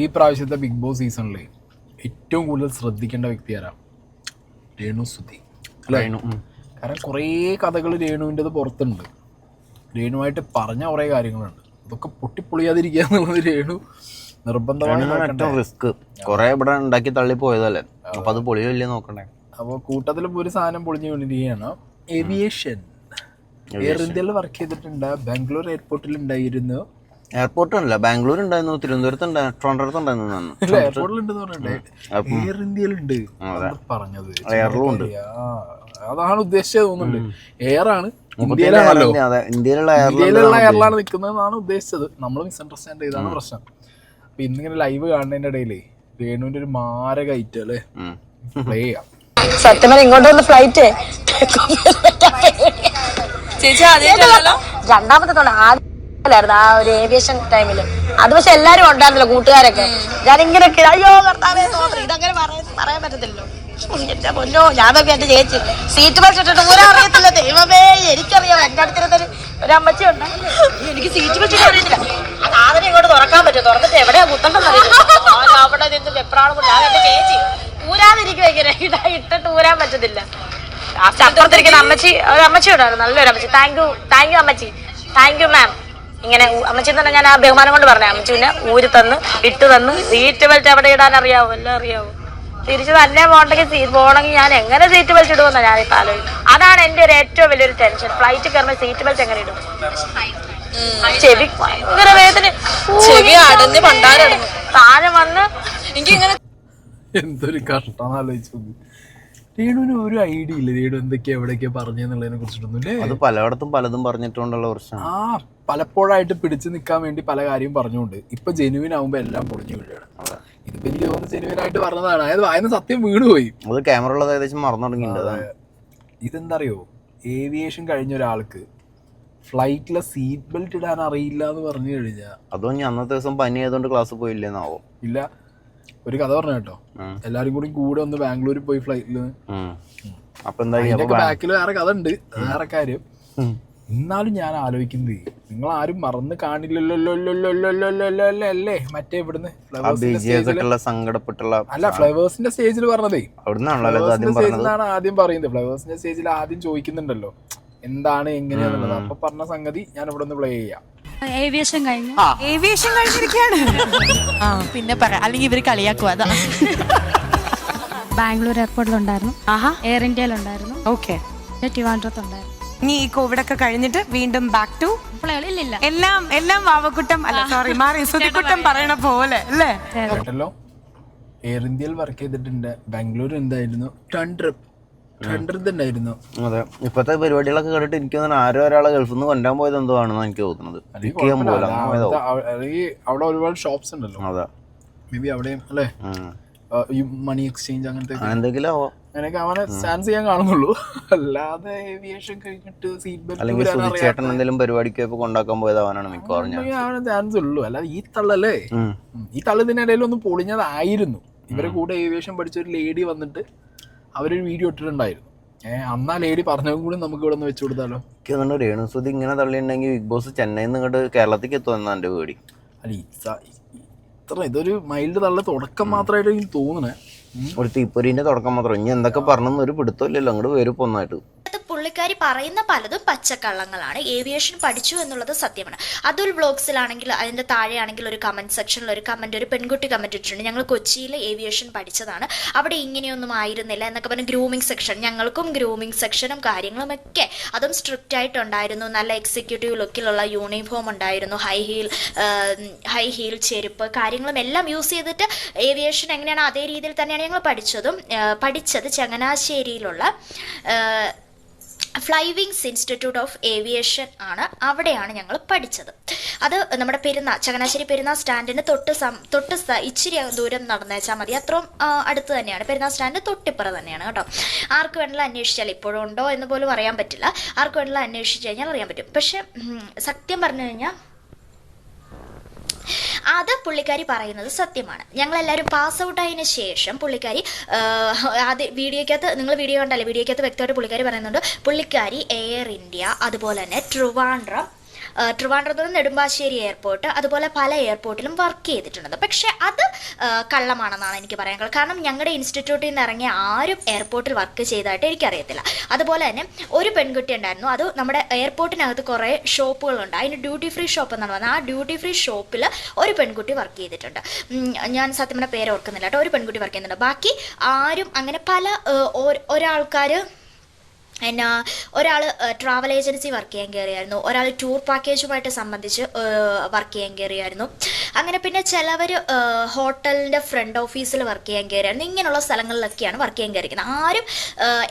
ഈ പ്രാവശ്യത്തെ big boss സീസണിൽ ഏറ്റവും കൂടുതൽ ശ്രദ്ധിക്കേണ്ട വ്യക്തി ആരാണ് രേണു സുധി. രേണു കാരണം കുറേ കഥകൾ രേണുവിന്റെത് പുറത്തുണ്ട്. രേണുവായിട്ട് പറഞ്ഞ കുറേ കാര്യങ്ങളുണ്ട്. അതൊക്കെ പൊട്ടിപ്പൊളിയാതിരിക്കുക എന്നുള്ളത് രേണു നിർബന്ധമാണ് റിസ്ക് കുറേ ഇവിടെ ഉണ്ടാക്കി തള്ളി പോയതല്ലേ? അപ്പോൾ അത് പൊളിയല്ലേ നോക്കണ്ടേ? അപ്പോൾ കൂട്ടത്തിൽ ഒരു സാധനം പൊളിഞ്ഞു കൊണ്ടിരിക്കുകയാണ്. ഏവിയേഷൻ എയർ ഇന്ത്യയിൽ വർക്ക് ചെയ്തിട്ടുണ്ട്. ബാംഗ്ലൂർ എയർപോർട്ടിൽ ഉണ്ടായിരുന്നു. എയർപോർട്ട് അല്ല ബാംഗ്ലൂർ ഉണ്ടായിരുന്നു തിരുവനന്തപുരത്ത് ട്രോണ്ടടുത്ത് ഉണ്ടായിരുന്നു എയർ ഇന്ത്യയിലുണ്ട് പറഞ്ഞത്. എയറിലും ഉണ്ട് അതാണ് ഉദ്ദേശിച്ചത് തോന്നുന്നുണ്ട്. എയർ ആണ്. ഇന്ത്യയിലാണല്ലോ അതെ ഇന്ത്യയിലുള്ള എയർലാണ് നിൽക്കുന്നതെന്നാണ് ഉദ്ദേശിച്ചത്. നമ്മൾ മിസ്അണ്ടർസ്റ്റാൻഡ് ചെയ്താണ് പ്രശ്നം. അപ്പൊ ഇന്നിങ്ങനെ ലൈവ് കാണുന്നതിന്റെ ഇടയിലേ രേണുവിന്റെ ഒരു മാരക ഐറ്റം അല്ലേ? പ്ലേ ചെയ്യാം. സത്യം പറഞ്ഞാൽ ഇങ്ങോട്ട് വന്ന ഫ്ലൈറ്റ് രണ്ടാമത്തെ തവണ ആദ്യമായിരുന്നു ആ ഒരു ഏവിയേഷൻ ടൈമിൽ അത് പക്ഷെ എല്ലാരും ഉണ്ടായിരുന്നല്ലോ കൂട്ടുകാരൊക്കെ. ഞാൻ ഇങ്ങനെ അയ്യോ സ്തോത്രം. ഇതങ്ങനെ പറയാൻ പറ്റത്തില്ലല്ലോ. എന്റെ പൊന്നോ ഞാനൊക്കെ നോക്കി എന്റെ ചേച്ചി സീറ്റ് ബെൽറ്റ് ഇട്ടിട്ട് പോലും അറിയത്തില്ല. ദൈവമേ എനിക്കറിയാം. എന്റെ അടുത്തിരുന്നൊരു ഒരു അമ്മച്ചി ഉണ്ട് എനിക്ക് സീറ്റ് ബെൽറ്റ് അറിയത്തില്ല. അത് ആദ്യം ഇങ്ങോട്ട് തുറക്കാൻ പറ്റും. തുറന്നിട്ട് എവിടെയാ കുത്തണ്ടെന്ന് അവിടെ നിന്ന് കൊണ്ട് ഞാൻ എന്റെ ചേച്ചി ഊരാതിരിക്കും ഇങ്ങനെ ഇടാ ഇട്ടിട്ട് ഊരാൻ പറ്റത്തില്ല. അപ്പുറത്തിരിക്കുന്ന അമ്മച്ചി ഒരു അമ്മച്ചി ഉണ്ടായിരുന്നു നല്ലൊരു അമ്മച്ചി. താങ്ക് യു താങ്ക് യു അമ്മച്ചി. താങ്ക് യു മാം ഇങ്ങനെ അമ്മച്ചി തന്നെ പറഞ്ഞാൽ ഞാൻ ആ ബഹുമാനം കൊണ്ട് പറഞ്ഞു അമ്മച്ചിനെ ഊരി തന്ന് ഇട്ട് തന്ന് സീറ്റ് ബെൽറ്റ് അവിടെ ഇടാൻ അറിയാവോ? എല്ലാം അറിയാവോ? തിരിച്ചു തന്നെ പോകണമെങ്കിൽ സീറ്റ് പോകണമെങ്കിൽ ഞാൻ എങ്ങനെ സീറ്റ് ബെൽറ്റ് ഇടുമെന്നാ ഞാൻ ഇപ്പൊ ആലോചിക്കും അതാണ് എന്റെ ഒരു ഏറ്റവും വലിയൊരു ടെൻഷൻ ഫ്ലൈറ്റ് കയറുമ്പോൾ സീറ്റ് ബെൽറ്റ് എങ്ങനെ ഇടും? ചെവി ഭയങ്കര വേദന. ചെവി അടഞ്ഞ് താഴെ വന്ന് എനിക്ക് ഇങ്ങനെ എന്തൊരു കഷ്ടം ആലോചിച്ചു രേണുവിന് ഒരു ഐഡിയ ഇല്ല. രേണു എന്തൊക്കെയാ എവിടെയൊക്കെയാ പറഞ്ഞെന്നുള്ളതിനെ കുറിച്ചിട്ടൊന്നും അല്ലേ അത് പലയിടത്തും പലതും പറഞ്ഞിട്ടുകൊണ്ടുള്ള പ്രശ്നം ആ പലപ്പോഴായിട്ട് പിടിച്ചു നിൽക്കാൻ വേണ്ടി പല കാര്യം പറഞ്ഞുകൊണ്ട്. ഇപ്പൊ ജെനുവിൻ ആവുമ്പോ എല്ലാം പൊളിഞ്ഞു വീഴുകയാണ്. ഇതിപ്പോ എനിക്ക് തോന്നുന്നു ജെനുവിൻ ആയിട്ട് പറഞ്ഞതാണ്. അതായത് വായന സത്യം വീണുപോയി. അത് ക്യാമറ ഉള്ളത് ഏകദേശം മറന്നു തുടങ്ങിയിട്ടുണ്ട്. അതാണ് അറിയോ ഏവിയേഷൻ കഴിഞ്ഞ ഒരാൾക്ക് ഫ്ലൈറ്റിലെ സീറ്റ് ബെൽറ്റ് ഇടാൻ അറിയില്ല എന്ന് പറഞ്ഞു കഴിഞ്ഞാൽ അതോ ഞാൻ അന്നത്തെ ദിവസം പനി ആയതുകൊണ്ട് ക്ലാസ് പോയില്ലെന്നാവോ. ഇല്ല. ഒരു കഥ പറഞ്ഞു കേട്ടോ. എല്ലാരും കൂടി കൂടെ ഒന്ന് ബാംഗ്ലൂരിൽ പോയി ഫ്ലൈറ്റിൽ. അപ്പൊ അതിന്റെയൊക്കെ ബാക്കിൽ വേറെ കഥ ഉണ്ട്. വേറെ കാര്യം. എന്നാലും ഞാൻ ആലോചിക്കുന്നത് നിങ്ങൾ ആരും മറന്ന് കാണില്ലല്ലോ മറ്റേ ഇവിടുന്ന് അല്ല ഫ്ലവേഴ്സിന്റെ സ്റ്റേജിൽ പറഞ്ഞതേ. സ്റ്റേജിലാണ് ആദ്യം പറയുന്നത്. ഫ്ലവേഴ്സിന്റെ സ്റ്റേജിൽ ആദ്യം ചോദിക്കുന്നുണ്ടല്ലോ. എന്താണ് എങ്ങനെയാന്നുള്ളത്. അപ്പൊ പറഞ്ഞ സംഗതി ഞാൻ ഇവിടെ ഒന്ന് പ്ലേ ചെയ്യാം. ഏവിയേഷൻ കഴിഞ്ഞു. ഏവിയേഷൻ കഴിഞ്ഞിരിക്കുകയാണ് ആ പിന്നെ പറ അല്ലെങ്കിൽ ഇവർ കളിയാക്കും അതാ. ബാംഗ്ലൂർ എയർപോർട്ടിലുണ്ടായിരുന്നു. ആഹാ. എയർ ഇന്ത്യയിലുണ്ടായിരുന്നു. ഓക്കെ. പിന്നെ ട്രിവാൻഡ്രത്തുണ്ടായിരുന്നു. ഇനി ഈ കോവിഡ് ഒക്കെ കഴിഞ്ഞിട്ട് വീണ്ടും ബാക്ക് ടു അപ്പോൾ ഇല്ലില്ല എല്ലാം എല്ലാം വാവക്കുട്ടം അല്ല സോറി മാറി സുതിക്കുട്ടം പറയണ പോലെ അല്ലേ? കേട്ടല്ലോ എയർ ഇന്ത്യയിൽ വർക്ക് ചെയ്തിട്ടുണ്ട്. ബാംഗ്ലൂർ എന്തായിരുന്നു? ടൺ ടണ്ടർ ഉണ്ടായിരുന്നു അതെ. ഇപ്പത്തെ പരിപാടികളൊക്കെ കണ്ടിട്ട് എനിക്ക് തോന്നുന്നു ആരോ ഒരാളെ ഗൾഫിൽ നിന്ന് കൊണ്ടാൻ പോയത് എന്തോ ആണെന്ന് എനിക്ക് തോന്നുന്നത്. അവിടെ ഒരുപാട് ഷോപ്സ് ഉണ്ടല്ലോ. അതെ. മേ ബി അവിടെയും അല്ലേ? മണി എക്സ്ചേഞ്ച് അങ്ങനത്തെ അങ്ങനെ എന്തെങ്കിലും ആവാം. അങ്ങനെയൊക്കെ അവനെ ചാൻസ് ചെയ്യാൻ കാണുന്നുള്ളൂ. അല്ലാതെ ഏവിയേഷൻ കഴിഞ്ഞിട്ട് സീറ്റ് ബെൽറ്റ് ചേട്ടൻ എന്തെങ്കിലും പരിപാടിക്ക് കൊണ്ടാക്കാൻ അവനാണ് മിക്കവാറും അവന് ചാൻസ് ഉള്ളൂ. അല്ലാതെ ഈ തള്ളല്ലേ. ഈ തള്ളതിനിടയിൽ ഒന്ന് പൊളിഞ്ഞതായിരുന്നു ഇവരെ കൂടെ ഏവിയേഷൻ പഠിച്ച ഒരു ലേഡി വന്നിട്ട് അവരൊരു വീഡിയോ ഇട്ടിട്ടുണ്ടായിരുന്നു. ഏഹ് അന്നാ ലേഡി പറഞ്ഞതും കൂടി നമുക്ക് ഇവിടെ നിന്ന് വെച്ചു കൊടുത്താലോ? എനിക്ക് തോന്നുന്നു രേണുസുതി ഇങ്ങനെ തള്ളിയിട്ടുണ്ടെങ്കിൽ ബിഗ് ബോസ് ചെന്നൈയിൽ നിന്ന് ഇങ്ങോട്ട് കേരളത്തിലേക്ക് എത്തുമെന്നാണ് എന്റെ പേടി. അല്ല ഇത്ര ഇതൊരു മൈൽഡ് തള്ള തുടക്കം മാത്രമായിട്ട് എനിക്ക് തോന്നണേ ഒരു തീപ്പൊരിന്റെ തുടക്കം മാത്രം. ഇനി എന്തൊക്കെ പറഞ്ഞൊന്നും ഒരു പിടുത്തമില്ലല്ലോ. അങ്ങോട്ട് വരും ഒന്നായിട്ട്. അത് പുള്ളിക്കാരി പറയുന്ന പലതും പച്ചക്കള്ളങ്ങളാണ്. ഏവിയേഷൻ പഠിച്ചു എന്നുള്ളത് സത്യമാണ്. അതുൽ ബ്ലോഗ്സിലാണെങ്കിൽ അതിന്റെ താഴെയാണെങ്കിൽ ഒരു കമന്റ് സെക്ഷനിൽ ഒരു കമന്റ് ഒരു പെൺകുട്ടി കമന്റ് ഇട്ടിട്ടുണ്ട്. ഞങ്ങൾ കൊച്ചിയിൽ ഏവിയേഷൻ പഠിച്ചതാണ്. അവിടെ ഇങ്ങനെയൊന്നും ആയിരുന്നില്ല എന്നൊക്കെ പറഞ്ഞ് ഗ്രൂമിംഗ് സെക്ഷൻ ഞങ്ങൾക്കും ഗ്രൂമിംഗ് സെക്ഷനും കാര്യങ്ങളും ഒക്കെ അതും സ്ട്രിക്റ്റ് ആയിട്ടുണ്ടായിരുന്നു. നല്ല എക്സിക്യൂട്ടീവ് ലുക്കിലുള്ള യൂണിഫോം ഉണ്ടായിരുന്നു. ഹൈ ഹീൽ ഹൈ ഹീൽ ചെരുപ്പ് കാര്യങ്ങളും എല്ലാം യൂസ് ചെയ്തിട്ട് ഏവിയേഷൻ എങ്ങനെയാണ് അതേ രീതിയിൽ തന്നെയാണ് ഞങ്ങൾ പഠിച്ചതും പഠിച്ചത് ചങ്ങനാശ്ശേരിയിലുള്ള ഫ്ലൈവിങ്സ് ഇൻസ്റ്റിറ്റ്യൂട്ട് ഓഫ് ഏവിയേഷൻ ആണ്. അവിടെയാണ് ഞങ്ങൾ പഠിച്ചത്. അത് നമ്മുടെ പെരുന്നാ ചങ്ങനാശ്ശേരി പെരുന്നാ സ്റ്റാൻഡിന് തൊട്ട് സം തൊട്ട് ഇച്ചിരി ദൂരം നടന്നേച്ചാൽ മതി. അത്രയും അടുത്ത് തന്നെയാണ്. പെരുന്നാ സ്റ്റാൻഡ് തൊട്ടിപ്പുറം തന്നെയാണ് കേട്ടോ. ആർക്ക് വേണമെങ്കിലും അന്വേഷിച്ചാൽ ഇപ്പോഴും ഉണ്ടോ എന്ന് പോലും അറിയാൻ പറ്റില്ല. ആർക്ക് വേണമെങ്കിലും അന്വേഷിച്ച് കഴിഞ്ഞാൽ അറിയാൻ പറ്റും. പക്ഷേ സത്യം പറഞ്ഞു കഴിഞ്ഞാൽ അത് പുള്ളിക്കാരി പറയുന്നത് സത്യമാണ്. ഞങ്ങളെല്ലാവരും പാസ് ഔട്ട് ആയതിനു ശേഷം പുള്ളിക്കാരി ആദ്യ വീഡിയോയ്ക്കകത്ത് നിങ്ങൾ വീഡിയോ കണ്ടല്ലേ വീഡിയോയ്ക്കകത്ത് വ്യക്തമായിട്ട് പുള്ളിക്കാരി പറയുന്നുണ്ട് പുള്ളിക്കാരി എയർ ഇന്ത്യ അതുപോലെ തന്നെ ട്രിവാൻഡ്രം ആ, ട്രിവാൻഡ്രത്ത് നെടുമ്പാശ്ശേരി എയർപോർട്ട് അതുപോലെ പല എയർപോർട്ടിലും വർക്ക് ചെയ്തിട്ടുണ്ട് പക്ഷേ അത് കള്ളമാണെന്നാണ് എനിക്ക് പറയാൻ കാരണം ഞങ്ങളുടെ ഇൻസ്റ്റിറ്റ്യൂട്ടിൽ നിന്ന് ഇറങ്ങിയ ആരും എയർപോർട്ടിൽ വർക്ക് ചെയ്തതായിട്ട് എനിക്കറിയത്തില്ല. അതുപോലെ തന്നെ ഒരു പെൺകുട്ടി ഉണ്ടായിരുന്നു. അത് നമ്മുടെ എയർപോർട്ടിനകത്ത് കുറേ ഷോപ്പുകളുണ്ട്. അതിന് ഡ്യൂട്ടി ഫ്രീ ഷോപ്പ് എന്നാണ് പറഞ്ഞത് ആ ഡ്യൂട്ടി ഫ്രീ ഷോപ്പിൽ ഒരു പെൺകുട്ടി വർക്ക് ചെയ്തിട്ടുണ്ട്. ഞാൻ സത്യം പേര് ഓർക്കുന്നില്ല കേട്ടോ. ഒരു പെൺകുട്ടി വർക്ക് ചെയ്യുന്നുണ്ട്. ബാക്കി ആരും അങ്ങനെ പല ഒരാൾക്കാർ എന്നാ ഒരാൾ ട്രാവൽ ഏജൻസി വർക്ക് ചെയ്യാൻ കയറിയായിരുന്നു ഒരാൾ ടൂർ പാക്കേജുമായിട്ട് സംബന്ധിച്ച് വർക്ക് ചെയ്യാൻ കയറിയായിരുന്നു അങ്ങനെ പിന്നെ ചിലവർ ഹോട്ടലിന്റെ ഫ്രണ്ട് ഓഫീസിൽ വർക്ക് ചെയ്യാൻ കയറിയായിരുന്നു ഇങ്ങനെയുള്ള സ്ഥലങ്ങളിലൊക്കെയാണ് വർക്ക് ചെയ്യാൻ കയറിയിരിക്കുന്നത് ആരും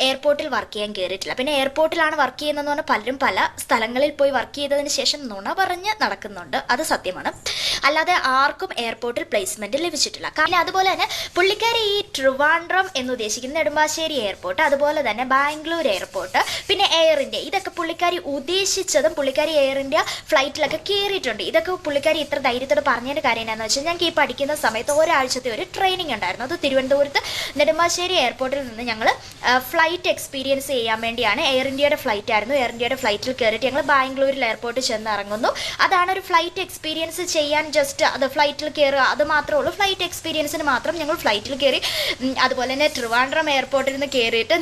എയർപോർട്ടിൽ വർക്ക് ചെയ്യാൻ കയറിയിട്ടില്ല പിന്നെ എയർപോർട്ടിലാണ് വർക്ക് ചെയ്യുന്നതെന്ന് പറഞ്ഞാൽ പലരും പല സ്ഥലങ്ങളിൽ പോയി വർക്ക് ചെയ്തതിന് ശേഷം നുണ പറഞ്ഞ് നടക്കുന്നുണ്ട്. അത് സത്യമാണ്. അല്ലാതെ ആർക്കും എയർപോർട്ടിൽ പ്ലേസ്മെന്റ് ലഭിച്ചിട്ടില്ല. കാരണം അതുപോലെ തന്നെ പുള്ളിക്കാരി ഈ ട്രിവാൻഡ്രം എന്ന് ഉദ്ദേശിക്കുന്ന നെടുമ്പാശ്ശേരി എയർപോർട്ട് അതുപോലെ തന്നെ ബാംഗ്ലൂർ എയർപോർട്ട് പിന്നെ എയർ ഇന്ത്യ ഇതൊക്കെ പുള്ളിക്കാരി ഉദ്ദേശിച്ചതും പുള്ളിക്കാരി എയർ ഇന്ത്യ ഫ്ലൈറ്റിലൊക്കെ കയറിയിട്ടുണ്ട് ഇതൊക്കെ പുള്ളിക്കാരി ഇത്ര ധൈര്യത്തോട് പറഞ്ഞതിന്റെ കാര്യം എന്താണെന്ന് വെച്ചാൽ ഞങ്ങൾക്ക് ഈ പഠിക്കുന്ന സമയത്ത് ഒരാഴ്ചത്തെ ഒരു ട്രെയിനിങ് ഉണ്ടായിരുന്നു. അത് തിരുവനന്തപുരത്ത് നെടുമ്പാശ്ശേരി എയർപോർട്ടിൽ നിന്ന് ഞങ്ങൾ ഫ്ലൈറ്റ് എക്സ്പീരിയൻസ് ചെയ്യാൻ വേണ്ടിയാണ് എയർ ഇന്ത്യയുടെ ഫ്ലൈറ്റ് ആയിരുന്നു. എയർ ഇന്ത്യയുടെ ഫ്ലൈറ്റിൽ കയറിയിട്ട് ഞങ്ങൾ ബാംഗ്ലൂരിൽ എയർപോർട്ട് ചെന്ന് ഇറങ്ങുന്നു അതാണ് ഒരു ഫ്ലൈറ്റ് എക്സ്പീരിയൻസ് ചെയ്യാൻ ജസ്റ്റ് അത് ഫ്ലൈറ്റിൽ കയറുക അത് മാത്രമേ ഉള്ളൂ. ഫ്ലൈറ്റ് എക്സ്പീരിയൻസിന് മാത്രം ഞങ്ങൾ ഫ്ലൈറ്റിൽ കയറി അതുപോലെ തന്നെ ട്രിവാൻഡ്രം എയർപോർട്ടിൽ നിന്ന് കയറിയിട്ട്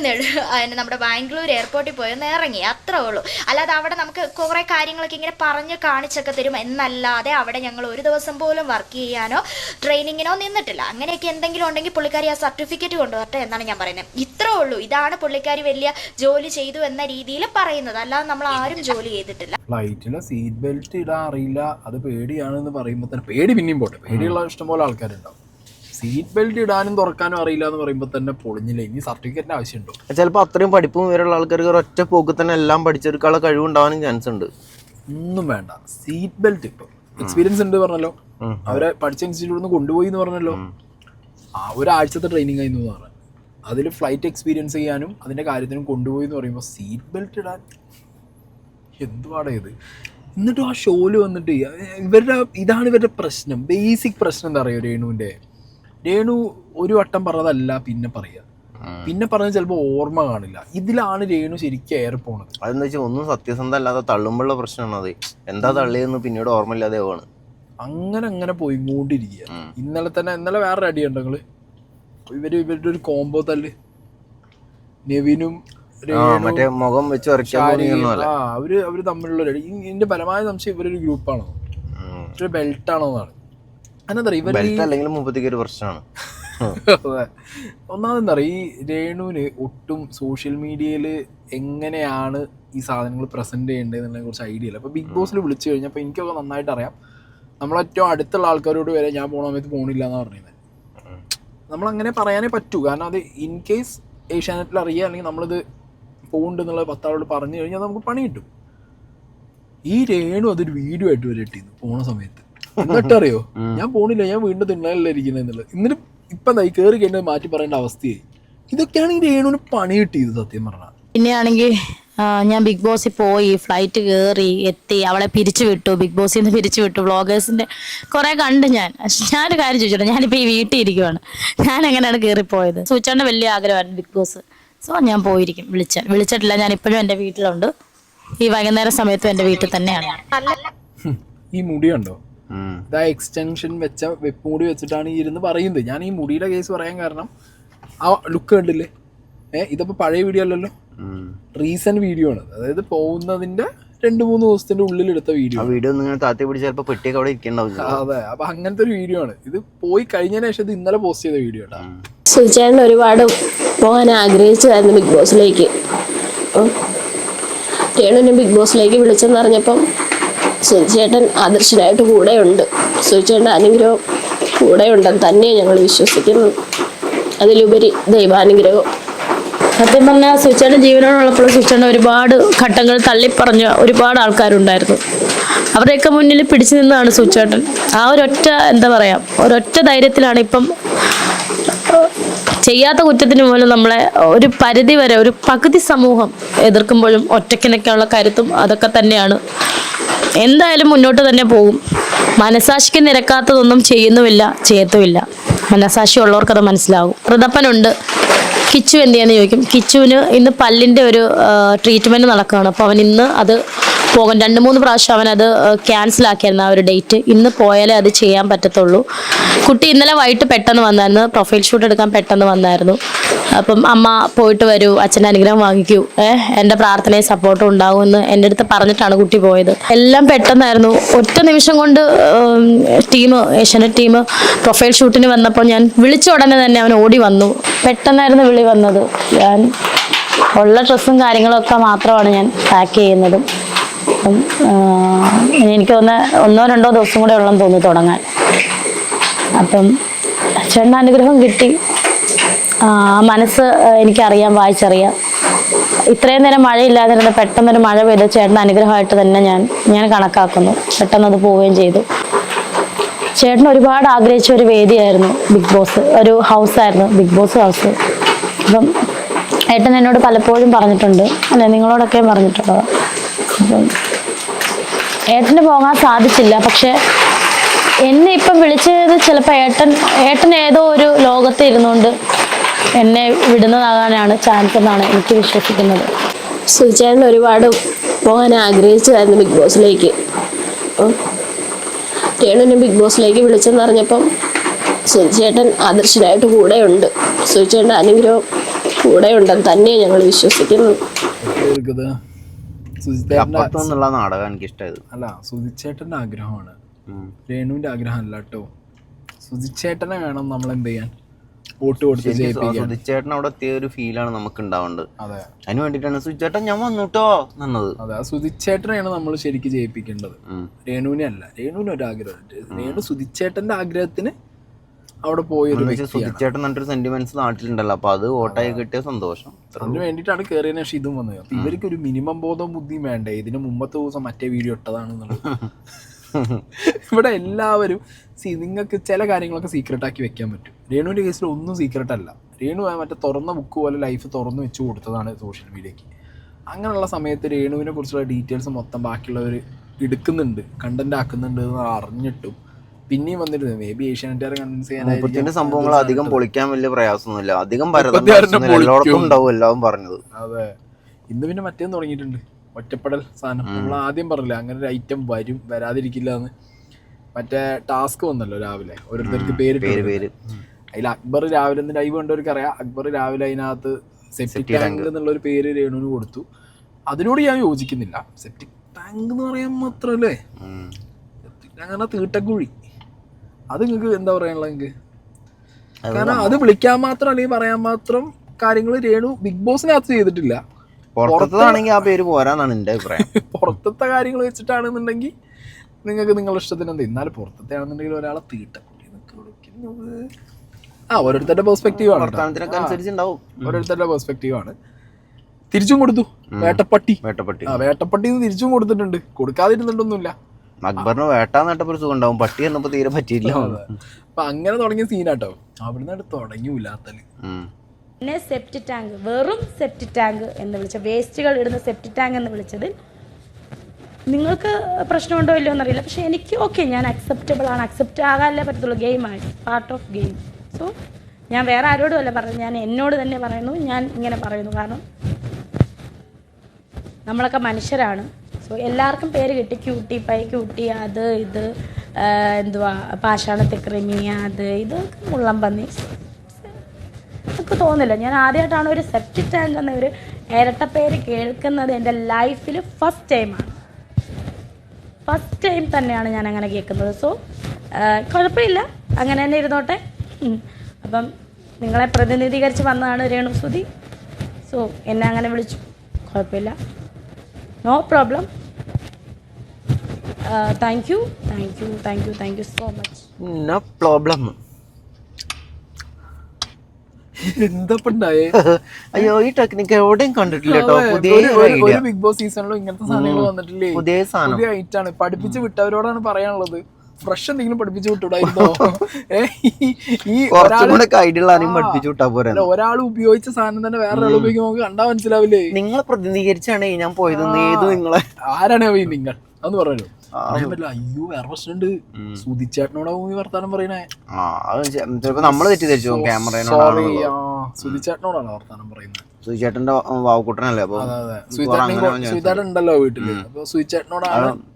നമ്മുടെ ബാംഗ്ലൂർ എയർപോർട്ടിൽ പോയി ഒന്ന് ഇറങ്ങി അത്രേ ഉള്ളൂ. അല്ലാതെ അവിടെ നമുക്ക് കുറേ കാര്യങ്ങളൊക്കെ ഇങ്ങനെ പറഞ്ഞ് കാണിച്ചൊക്കെ തരും. എന്നല്ലാതെ അവിടെ ഞങ്ങൾ ഒരു ദിവസം പോലും വർക്ക് ചെയ്യാനോ ട്രെയിനിങ്ങിനോ നിന്നിട്ടില്ല. അങ്ങനെയൊക്കെ എന്തെങ്കിലും ഉണ്ടെങ്കിൽ പുള്ളിക്കാരി ആ സർട്ടിഫിക്കറ്റ് കൊണ്ടുവരട്ടെ എന്നാണ് ഞാൻ പറയുന്നത്. ഇത്രേ ഉള്ളൂ. ഇതാണ് പുള്ളിക്കാരി വലിയ ജോലി ചെയ്തു എന്ന രീതിയിൽ പറയുന്നത്. അല്ലാതെ നമ്മൾ ആരും ജോലി ചെയ്തിട്ടില്ല. ഫ്ലൈറ്റിലെ സീറ്റ് ബെൽറ്റ് ഇടാൻ അറിയില്ല. അത് പേടിയാണെന്ന് പറയുമ്പോൾ തന്നെ പേടി പിന്നെയും പോട്ടെ. പേടിയുള്ള ഇഷ്ടംപോലെ ആൾക്കാരുണ്ടാവും. സീറ്റ് ബെൽറ്റ് ഇടാനും തുറക്കാനും അറിയില്ല എന്ന് പറയുമ്പോൾ തന്നെ പൊളിഞ്ഞില്ല? ഇനി സർട്ടിഫിക്കറ്റിന് ആവശ്യമുണ്ടോ? ചിലപ്പോൾ അത്രയും പഠിപ്പും വിവരമുള്ള ആൾക്കാർക്ക് ഒറ്റ പോക്ക് തന്നെ എല്ലാം പഠിച്ചെടുക്കാനുള്ള കഴിവുണ്ടാവാനും ചാൻസ് ഉണ്ട്. ഒന്നും വേണ്ട. സീറ്റ് ബെൽറ്റ് ഇപ്പം. എക്സ്പീരിയൻസ് ഉണ്ട് പറഞ്ഞല്ലോ. അവരെ പഠിച്ച ഇൻസ്റ്റിറ്റ്യൂട്ടിൽ നിന്ന് കൊണ്ടുപോയി എന്ന് പറഞ്ഞല്ലോ. ആ ഒരാഴ്ചത്തെ ട്രെയിനിങ് ആയിരുന്നു എന്ന് പറഞ്ഞു അതിൽ ഫ്ലൈറ്റ് എക്സ്പീരിയൻസ് ചെയ്യാനും അതിന്റെ കാര്യത്തിനും കൊണ്ടുപോയി എന്ന് പറയുമ്പോൾ സീറ്റ് ബെൽറ്റ് ഇടാൻ എന്തുവാടേ ഇത്? എന്നിട്ടും ആ ഷോയിൽ വന്നിട്ട് ഇവരുടെ ഇതാണ് ഇവരുടെ പ്രശ്നം. ബേസിക് പ്രശ്നം എന്താ പറയുക രേണുവിന്റെ? രേണു ഒരു വട്ടം പറഞ്ഞതല്ല പിന്നെ പറയുക പിന്നെ പറഞ്ഞത് ചിലപ്പോൾ ഓർമ്മ കാണില്ല. ഇതിലാണ് രേണു ശരിക്കും ഏറെ പോണത്. അതെന്ന് വെച്ചാൽ ഒന്നും സത്യസന്ധ അല്ലാതെ തള്ളുമ്പോഴുള്ള പ്രശ്നമാണ് അത്. എന്താ തള്ളിയെന്ന് പിന്നീട് ഓർമ്മയില്ലാതെ പോവാണ്. അങ്ങനെ അങ്ങനെ പോയിക്കൊണ്ടിരിക്കുക ഉം. ഇന്നലെ തന്നെ ഇന്നലെ വേറെ അടി നിങ്ങൾ ഇവർ ഇവരുടെ ഒരു കോംബോ തല്ല് നെവിനും മറ്റേ മുഖം വെച്ച് അവർ അവർ തമ്മിലുള്ള ഇതിന്റെ പരമായ സംശയം ഇവരൊരു ഗ്രൂപ്പാണോ ഒരു ബെൽറ്റ് ആണോ എന്നാണ്. അതെന്താ ഇവർ ബെൽറ്റ് അല്ലെങ്കിൽ മുപ്പത്തിക്ക് ഒരു പ്രശ്നമാണ്. ഒന്നാമതെന്താ പറയുക ഈ രേണുവിന് ഒട്ടും സോഷ്യൽ മീഡിയയിൽ എങ്ങനെയാണ് ഈ സാധനങ്ങൾ പ്രസന്റ് ചെയ്യേണ്ടതെന്നതിനെ കുറിച്ച് ഐഡിയ ഇല്ല. അപ്പോൾ ബിഗ് ബോസിൽ വിളിച്ചു കഴിഞ്ഞപ്പോൾ എനിക്കൊക്കെ നന്നായിട്ട് അറിയാം. നമ്മളേറ്റവും അടുത്തുള്ള ആൾക്കാരോട് വരെ ഞാൻ പോണ സമയത്ത് പോണില്ല എന്ന് പറഞ്ഞത് നമ്മളങ്ങനെ പറയാനേ പറ്റൂ. കാരണം അത് ഇൻ കേസ് ഏഷ്യാനെറ്റിൽ അറിയുക അല്ലെങ്കിൽ നമ്മളിത് പോകുന്നുണ്ട് എന്നുള്ളത് പത്താളോട് പറഞ്ഞു കഴിഞ്ഞാൽ നമുക്ക് പണി കിട്ടും. ഈ രേണു അതൊരു വീഡിയോ ആയിട്ട് വരെ ഇട്ടിരുന്നു പോണ സമയത്ത്. എന്നിട്ടറിയോ? ഞാൻ പോണില്ല ഞാൻ വീണ്ടും തിണ്ണാലല്ല ഇരിക്കുന്നത് എന്നുള്ളത്. എന്നിട്ട് ഇപ്പം എന്താ ഈ കയറി കഴിഞ്ഞാൽ മാറ്റി പറയേണ്ട അവസ്ഥയായി. ഇതൊക്കെയാണ് ഈ രേണുവിന് പണി കിട്ടിയത് സത്യം പറഞ്ഞാൽ പിന്നെയാണെങ്കിൽ ഞാൻ ബിഗ് ബോസിൽ പോയി ഫ്ലൈറ്റ് കയറി എത്തി അവളെ പിരിച്ചു വിട്ടു. ബിഗ് ബോസിൽ നിന്ന് പിരിച്ചു വിട്ടു. വ്ളോഗേഴ്സിന്റെ കുറെ കണ്ട് ഞാൻ. ഞാനൊരു കാര്യം ചോദിച്ചോട്ടെ ഞാനിപ്പോൾ ഈ വീട്ടിൽ ഇരിക്കുവാണ്. ഞാൻ എങ്ങനെയാണ് കയറിപ്പോയത് സൂച്ചാണ്ട് വലിയ ആഗ്രഹമായിരുന്നു ബിഗ് ബോസ്. സോ ഞാൻ പോയിരിക്കും വിളിച്ച. വിളിച്ചിട്ടില്ല ഞാൻ ഇപ്പോഴും എന്റെ വീട്ടിലുണ്ട്. ഈ വൈകുന്നേരം സമയത്തും എന്റെ വീട്ടിൽ തന്നെയാണ്. ഈ മുടി ഇതാ എക്സ്റ്റൻഷൻ വെച്ച വെപ്പ് മുടി വെച്ചിട്ടാണ് ഈ ഇരുന്ന് പറയുന്നത്. ഞാൻ ഈ മുടിയുടെ കേസ് പറയാൻ കാരണം ആ ലുക്ക് കണ്ടില്ലേ? ഏഹ് ഇതിപ്പോ പഴയ വീഡിയോ അല്ലല്ലോ? റീസെന്റ് വീഡിയോ ആണ്. അതായത് പോകുന്നതിന്റെ രണ്ട് മൂന്ന് ദിവസത്തിന്റെ ഉള്ളിൽ എടുത്ത വീഡിയോ ആ വീഡിയോ നിങ്ങൾ താത്തി പിടിച്ച് ചിലപ്പോൾ പെട്ടിയൊക്കെ അവിടെ ഇരിക്കണ്ടാവും അതെ. അപ്പൊ അങ്ങനത്തെ ഒരു വീഡിയോ ആണ്. ഇത് പോയി കഴിഞ്ഞതിന് ശേഷം ഇത് ഇന്നലെ പോസ്റ്റ് ചെയ്ത വീഡിയോ സുചേട്ടൻ ഒരുപാട് പോകാൻ ആഗ്രഹിച്ചതായിരുന്നു ബിഗ് ബോസിലേക്ക്. രേണുവിനെ ബിഗ് ബോസിലേക്ക് വിളിച്ചെന്ന് പറഞ്ഞപ്പം സുചേട്ടൻ ആദർശനായിട്ട് കൂടെയുണ്ട്. സുചേട്ടന്റെ അനുഗ്രഹം കൂടെയുണ്ടെന്ന് തന്നെ ഞങ്ങൾ വിശ്വസിക്കുന്നു. അതിലുപരി ദൈവാനുഗ്രഹം. സത്യം പറഞ്ഞാൽ സുചേട്ടൻ ജീവനോടുള്ളപ്പോൾ സുചേട്ടൻ ഒരുപാട് ഘട്ടങ്ങൾ തള്ളിപ്പറഞ്ഞ ഒരുപാട് ആൾക്കാരുണ്ടായിരുന്നു. അവരുടെയൊക്കെ മുന്നിൽ പിടിച്ചു നിന്നാണ് സുചേട്ടൻ. ആ ഒരൊറ്റ എന്താ പറയാ ഒരൊറ്റ ധൈര്യത്തിലാണ് ഇപ്പം ചെയ്യാത്ത കുറ്റത്തിന് പോലും നമ്മളെ ഒരു പരിധി വരെ ഒരു പകുതി സമൂഹം എതിർക്കുമ്പോഴും ഒറ്റക്കിനൊക്കെയുള്ള കരുത്തും അതൊക്കെ തന്നെയാണ്. എന്തായാലും മുന്നോട്ട് തന്നെ പോകും. മനസാക്ഷിക്ക് നിരക്കാത്തതൊന്നും ചെയ്യുന്നുമില്ല ചെയ്യത്തുമില്ല. മനസാക്ഷി ഉള്ളവർക്കത് മനസ്സിലാകും. പ്രതപ്പനുണ്ട് കിച്ചു എന്ത് ചെയ്യാന്ന് ചോദിക്കും. കിച്ചുവിന് ഇന്ന് പല്ലിന്റെ ഒരു ട്രീറ്റ്മെന്റ് നടക്കുകയാണ്. അപ്പോൾ അവൻ ഇന്ന് അത് പോകാൻ രണ്ട് മൂന്ന് പ്രാവശ്യം അത് ക്യാൻസൽ ആക്കിയായിരുന്നു ആ ഒരു ഡേറ്റ് ഇന്ന് പോയാലേ അത് ചെയ്യാൻ പറ്റത്തുള്ളൂ. കുട്ടി ഇന്നലെ വൈകിട്ട് പെട്ടെന്ന് വന്നായിരുന്നു. പ്രൊഫൈൽ ഷൂട്ട് എടുക്കാൻ പെട്ടെന്ന് വന്നായിരുന്നു. അപ്പം അമ്മ പോയിട്ട് വരൂ അച്ഛന്റെ അനുഗ്രഹം വാങ്ങിക്കൂ ഏഹ് എന്റെ പ്രാർത്ഥനയും സപ്പോർട്ടും ഉണ്ടാകുമെന്ന് എന്റെ അടുത്ത് പറഞ്ഞിട്ടാണ് കുട്ടി പോയത്. എല്ലാം പെട്ടെന്നായിരുന്നു. ഒറ്റ നിമിഷം കൊണ്ട് ടീം ഏഷ്യാനെറ്റ് ടീം പ്രൊഫൈൽ ഷൂട്ടിന് വന്നപ്പോൾ ഞാൻ വിളിച്ച ഉടനെ തന്നെ അവൻ ഓടി വന്നു. പെട്ടെന്നായിരുന്നു വിളി വന്നത്. ഞാൻ ഉള്ള ഡ്രസ്സും കാര്യങ്ങളൊക്കെ മാത്രമാണ് ഞാൻ പാക്ക് ചെയ്യുന്നതും. എനിക്ക് എനിക്കൊന്ന് ഒന്നോ രണ്ടോ ദിവസം കൂടെ ഉള്ളെന്ന് തോന്നി തുടങ്ങാൻ. അപ്പം ചേട്ടൻ അനുഗ്രഹം കിട്ടി. മനസ്സ് എനിക്കറിയാം വായിച്ചറിയാം. ഇത്രയും നേരം മഴയില്ലാതിരുന്ന പെട്ടെന്നൊരു മഴ പെയ്ത ചേട്ടന്റെ അനുഗ്രഹമായിട്ട് തന്നെ ഞാൻ ഞാൻ കണക്കാക്കുന്നു. പെട്ടെന്ന് അത് പോവുകയും ചെയ്തു. ചേട്ടൻ ഒരുപാട് ആഗ്രഹിച്ച ഒരു വേദിയായിരുന്നു ബിഗ് ബോസ് ഒരു ഹൗസായിരുന്നു ബിഗ് ബോസ് ഹൗസ് അപ്പം ഏട്ടൻ എന്നോട് പലപ്പോഴും പറഞ്ഞിട്ടുണ്ട്. അല്ലെ നിങ്ങളോടൊക്കെ പറഞ്ഞിട്ടുള്ളത്. അപ്പം ഏട്ടന് പോകാൻ സാധിച്ചില്ല പക്ഷെ എന്നെ ഇപ്പം വിളിച്ചത് ചിലപ്പോൾ ഏട്ടൻ ഏട്ടൻ ഏതോ ഒരു ലോകത്ത് ഇരുന്നുകൊണ്ട് എന്നെ വിടുന്നതാകാനാണ് ചാൻസ് എന്നാണ് എനിക്ക് വിശ്വസിക്കുന്നത്. സുചേട്ടൻ ഒരുപാട് പോകാൻ ആഗ്രഹിച്ചതായിരുന്നു ബിഗ് ബോസിലേക്ക് അപ്പം രേണുവിനെ ബിഗ് ബോസിലേക്ക് വിളിച്ചെന്ന് അറിഞ്ഞപ്പം സുചേട്ടൻ ആദർശനായിട്ട് കൂടെയുണ്ട്. സുചേട്ടന്റെ അനുഗ്രഹം കൂടെയുണ്ടെന്ന് തന്നെയാണ് ഞങ്ങൾ വിശ്വസിക്കുന്നത്. ഇവർക്കിത് സുജിത്തേട്ടന്റെ നാടകം എനിക്ക് ഇഷ്ടമായത് അല്ല സുജിച്ചേട്ടന്റെ ആഗ്രഹമാണ്. രേണുവിന്റെ ആഗ്രഹമല്ല കേട്ടോ. സുജിച്ചേട്ടനെ വേണം നമ്മൾ എന്ത് ചെയ്യാൻ? വോട്ട് കൊടുത്ത് സുധിച്ചേട്ടൻ അവിടെ എത്തിയ ഒരു ഫീലാണ് നമുക്ക് ഉണ്ടാവേണ്ടത് അതിന് വേണ്ടിട്ടാണ് സുധിച്ചേട്ടൻ ഞാൻ വന്നുട്ടോ അതെ ആ സുധിച്ചേട്ടനെയാണ് നമ്മൾ ശരിക്കും ജയിപ്പിക്കേണ്ടത്. രേണുവിനെ അല്ല രേണുവിന് ഒരു ആഗ്രഹം രേണു സുധിച്ചേട്ടന്റെ ആഗ്രഹത്തിന് അവിടെ പോയി സുധിച്ചേട്ടൻ സെന്റിമെന്റ്സ് നാട്ടിലുണ്ടല്ലോ. അപ്പൊ അത് വോട്ടായി കിട്ടിയ സന്തോഷം. അതിന് വേണ്ടിട്ടാണ് കയറിയതിന് ശേഷം ഇതും വന്നത്. അപ്പൊ ഇവർക്ക് ഒരു മിനിമം ബോധം ബുദ്ധിയും വേണ്ടേ? ഇതിന് മുമ്പത്തെ ദിവസം മറ്റേ വീഡിയോ ഇട്ടതാണെന്നുള്ളത്. ഇവിടെ എല്ലാവരും സി നിങ്ങൾക്ക് ചില കാര്യങ്ങളൊക്കെ സീക്രട്ട് ആക്കി വെക്കാൻ പറ്റും. രേണുവിന്റെ കേസിൽ ഒന്നും സീക്രട്ട് അല്ല. രേണു മറ്റേ തുറന്ന ബുക്ക് പോലെ ലൈഫ് തുറന്നു വെച്ച് കൊടുത്തതാണ് സോഷ്യൽ മീഡിയക്ക് അങ്ങനെയുള്ള സമയത്ത് രേണുവിനെ കുറിച്ചുള്ള ഡീറ്റെയിൽസ് മൊത്തം ബാക്കിയുള്ളവർ എടുക്കുന്നുണ്ട് കണ്ടന്റ് ആക്കുന്നുണ്ട് എന്ന് അറിഞ്ഞിട്ടും പിന്നെയും വന്നിരുന്നു. മേ ബി ഏഷ്യാനെറ്റ് കൺവിൻസ് ചെയ്യാൻ സംഭവങ്ങൾ അധികം പൊളിക്കാൻ വലിയ പ്രയാസമൊന്നുമില്ല. അധികം എല്ലായിടത്തും. ഉണ്ടാവും എല്ലാവരും പറഞ്ഞത്. അതെ. ഇന്ന് പിന്നെ മറ്റേന്ന് തുടങ്ങിയിട്ടുണ്ട്. ഒറ്റപ്പെടൽ സാധനം. നമ്മൾ ആദ്യം പറഞ്ഞില്ല അങ്ങനെ ഒരു ഐറ്റം വരും വരാതിരിക്കില്ല എന്ന്. മറ്റേ ടാസ്ക് വന്നല്ലോ രാവിലെ. ഓരോരുത്തർക്ക് പേര് പേര്. പേര് അതിൽ അക്ബർ രാവിലെ നിന്ന് ലൈവ് കണ്ടവർക്ക് അറിയാം അക്ബർ രാവിലെ അതിനകത്ത് സെപ്റ്റിക് ടാങ്ക് എന്നുള്ള ഒരു പേര് രേണുവിന് കൊടുത്തു. അതിനോട് ഞാൻ യോജിക്കുന്നില്ല. സെപ്റ്റിക് ടാങ്ക് എന്ന് പറയാൻ മാത്രല്ലേ. സെപ്റ്റിക് ടാങ്ക് പറഞ്ഞാൽ തീട്ടക്കുഴി. അത് നിങ്ങൾക്ക് എന്താ പറയാനുള്ളത് നിങ്ങൾക്ക് കാരണം അത് വിളിക്കാൻ മാത്രം അല്ലെങ്കിൽ പറയാൻ മാത്രം കാര്യങ്ങൾ രേണു ബിഗ് ബോസിനകത്ത് ചെയ്തിട്ടില്ല. പുറത്തതാണെങ്കിൽ ആ പേര് പോരാന്നാണ് എന്റെ അഭിപ്രായം. പുറത്തത്തെ കാര്യങ്ങൾ വെച്ചിട്ടാണെന്നുണ്ടെങ്കിൽ നിങ്ങൾക്ക് നിങ്ങളുടെ ഇഷ്ടത്തിന് എന്ത്? എന്നാൽ പുറത്തത്തെ ആണെന്നുണ്ടെങ്കിൽ ഒരാളെ വിളിക്കുന്നത്. ആ ഓരോരുത്തരുടെ പെർസ്പെക്റ്റീവ് ആണ് ഓരോരുത്തരുടെ പെർസ്പെക്റ്റീവ് ആണ്. തിരിച്ചും കൊടുത്തു. വേട്ടപ്പട്ടി. വേട്ടപ്പട്ടി. ആ വേട്ടപ്പട്ടി തിരിച്ചും കൊടുത്തിട്ടുണ്ട്. കൊടുക്കാതിരുന്നിട്ടൊന്നുമില്ല. അക്ബറിന് വേട്ടാന്ന് കേട്ടപ്പോ ഒരു സുഖം ഉണ്ടാവും പട്ടി എന്നപ്പോ തീരെ പറ്റിയില്ല. അപ്പൊ അങ്ങനെ തുടങ്ങിയ സീനാട്ടോ അവിടുന്ന് തുടങ്ങിയില്ലാത്തൽ. പിന്നെ സെപ്റ്റി ടാങ്ക് വെറും സെപ്റ്റി ടാങ്ക് എന്ന് വിളിച്ച വേസ്റ്റുകൾ ഇടുന്ന സെപ്റ്റി ടാങ്ക് എന്ന് വിളിച്ചതിൽ നിങ്ങൾക്ക് പ്രശ്നമുണ്ടോ ഇല്ലയോ എന്നറിയില്ല. പക്ഷെ എനിക്ക് ഓക്കെ ഞാൻ അക്സെപ്റ്റബിൾ ആണ്. അക്സെപ്റ്റ് ആകാനല്ലേ പറ്റത്തുള്ളൂ. ഗെയിമാണ് പാർട്ട് ഓഫ് ഗെയിം സോ ഞാൻ വേറെ ആരോടും അല്ല പറയുന്നത് ഞാൻ എന്നോട് തന്നെ പറയുന്നു. ഞാൻ ഇങ്ങനെ പറയുന്നു. കാരണം നമ്മളൊക്കെ മനുഷ്യരാണ്. സോ എല്ലാവർക്കും പേര് കിട്ടി. ക്യൂട്ടി പൈ ക്യൂട്ടി അത് ഇത് എന്തുവാ പാഷാണത്തെ ക്രിമി അത് ഇത് മുള്ളം പന്നി. എനിക്ക് തോന്നില്ല ഞാൻ ആദ്യമായിട്ടാണ് ഒരു സെപ്റ്റിക് ടാങ്ക് എന്ന ഒരു ഇരട്ടപ്പേര് കേൾക്കുന്നത്. എന്റെ ലൈഫിൽ ഫസ്റ്റ് ടൈമാണ് ഫസ്റ്റ് ടൈം തന്നെയാണ് ഞാൻ അങ്ങനെ കേൾക്കുന്നത് സോ കുഴപ്പമില്ല. അങ്ങനെ തന്നെ ഇരുന്നോട്ടെ. അപ്പം നിങ്ങളെ പ്രതിനിധീകരിച്ച് വന്നതാണ് രേണു സുതി സോ എന്നെ അങ്ങനെ വിളിച്ചു. കുഴപ്പമില്ല. No problem thank you thank you thank you thank you so much no problem അയ്യോ ഈ ടെക്നിക്ക് എവിടെയും കണ്ടിട്ടില്ല കേട്ടോ. പുതിയ ബിഗ് ബോസ് സീസണിലും ഇങ്ങനത്തെ സാധനങ്ങൾ വന്നിട്ടില്ലേ? പുതിയ സാധനം. പുതിയ ഐറ്റം ആണ്. പഠിപ്പിച്ച് വിട്ടവരോടാണ് പറയാനുള്ളത്. ഫ്രഷ് എന്തെങ്കിലും പഠിപ്പിച്ചു വിട്ടൂടായിരുന്നോ ഈ- പഠിപ്പിച്ചു വിട്ടാ പോരാ. ഒരാൾ ഉപയോഗിച്ച സാധനം തന്നെ വേറെ ഒരാൾ ഉപയോഗിക്കുമ്പോൾ നമുക്ക് കണ്ടാ മനസ്സിലാവില്ലേ? നിങ്ങൾ പ്രതിനിധീകരിച്ചാണ് ഞാൻ പോയത് ഏത് നിങ്ങളെ. ആരാണ് നിങ്ങൾ. അന്ന് പറഞ്ഞു അയ്യോ വേറെ പ്രശ്നമുണ്ട്. സുധിച്ചേട്ടനോടാ മൂവി വർത്താനം പറയണേ. ചിലപ്പോ നമ്മൾ തെറ്റിദ്ധരിച്ചു ആ സുധിച്ചേട്ടനോടാണ് വർത്താനം പറയുന്നത് സുചേട്ടന്റെ വാവക്കുട്ടനല്ലേ? അപ്പൊ സുയിച്ചേട്ടൻ ഉണ്ടല്ലോ വീട്ടിൽ. അപ്പൊ